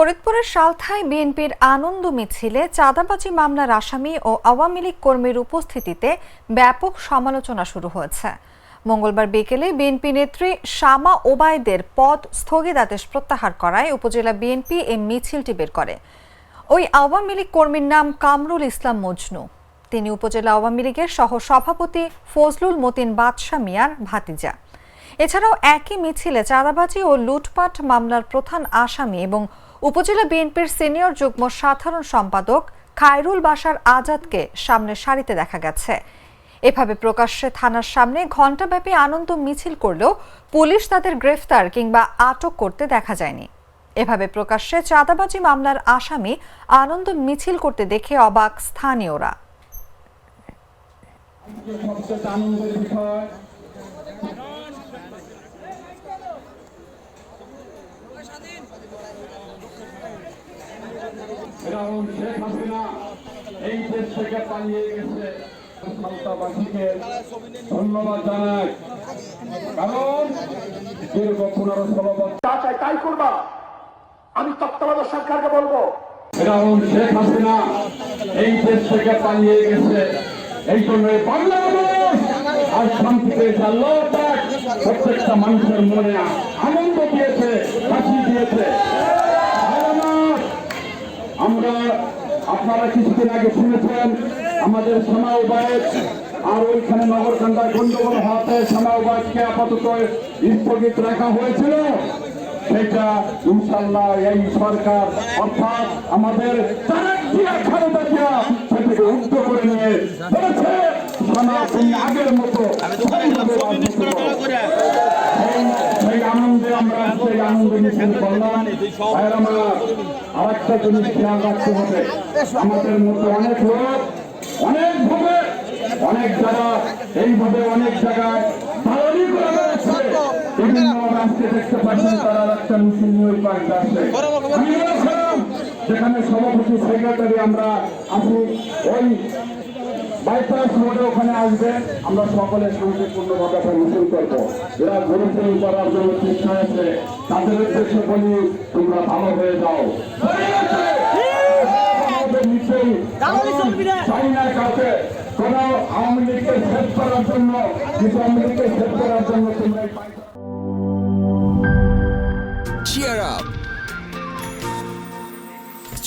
ফরিদপুরের সালথায় বিএনপির আনন্দ মিছিলে চাঁদাবাজি মামলার আসামি ও আওয়ামী লীগ কর্মীর উপস্থিতিতে ব্যাপক সমালোচনা শুরু হয়েছে। মঙ্গলবার বিকেলে বিএনপি নেত্রী শামা ওবায়দের পদ স্থগিতাদেশ প্রত্যাহার করায় উপজেলা বিএনপি এই মিছিলটি বের করে। ওই আওয়ামী লীগ কর্মীর নাম কামরুল ইসলাম মজনু। তিনি উপজেলা আওয়ামী লীগের সহ সভাপতি ফজলুল মতিন বাদশা মিয়ার ভাতিজা। এছাড়াও একই মিছিলে চাঁদাবাজি ও লুটপাট মামলার প্রধান আসামি এবং উপজেলা বিএনপির সিনিয়র যুগ্ম সাধারণ সম্পাদক খায়রুল বাশার আজাদকে সামনে সারিতে দেখা গেছে। এভাবে প্রকাশ্যে থানার সামনে ঘণ্টাব্যাপী আনন্দ মিছিল করলেও পুলিশ তাদের গ্রেফতার কিংবা আটক করতে দেখা যায়নি। এভাবে প্রকাশ্যে চাঁদাবাজি মামলার আসামি আনন্দ মিছিল করতে দেখে অবাক স্থানীয়রা। বিষয় এরকম শেখ হাসিনা। এই দেশ থেকে পালিয়ে গেছে সালতাবাসীকে ধন্যবাদ জানাই। কারণ দীর্ঘ পনেরো ষোলো বছর যা চাই তাই করবা। আমি তত্ত্বাবধায়ক সরকারকে বলব। এরকম শেখ হাসিনা। এই দেশ থেকে পালিয়ে গেছে। এই জন্য বাংলাদেশ আর শান্তিতে প্রত্যেকটা মানুষের মনে আনন্দ দিয়েছে হাসি দিয়েছে। আমরা আপনারা কিছুদিন আগে শুনেছেন, আমাদের শ্যামা উবায়ক আর ওইখানে নগরকান্দায় গন্ডগোল হওয়াতে শ্যামা উবায়ককে আপাতত স্থগিত রাখা হয়েছিল। সেটা ইনশাল্লাহ এই সরকার, অর্থাৎ আমাদের সেটাকে উদ্ধ করে নিয়ে বলেছে আগের মতো। সেই- আনন্দে আমরা সেই আনন্দ করলাম। আরেকটা জিনিস খেয়াল রাখতে হবে। আমাদের মধ্যে অনেক লোক, অনেক ভাবে, অনেক জায়গা এইভাবে অনেক জায়গায় দেখতে পাচ্ছেন তারা সভাপতি, সেক্রেটারি আমরা আসি ওই রোডে ওখানে আসবে আমরা সকলে শান্তিপূর্ণভাবে একটা মিছিল করব। এরা গরিবদের করার জন্য চেষ্টা আছে। তাদের উদ্দেশ্য বলি তোমরা ভালো হয়ে যাও। কোন আওয়ামী লীগকে সেভ করার জন্য কিছু আওয়ামী লীগকে সেভ করার জন্য তোমরা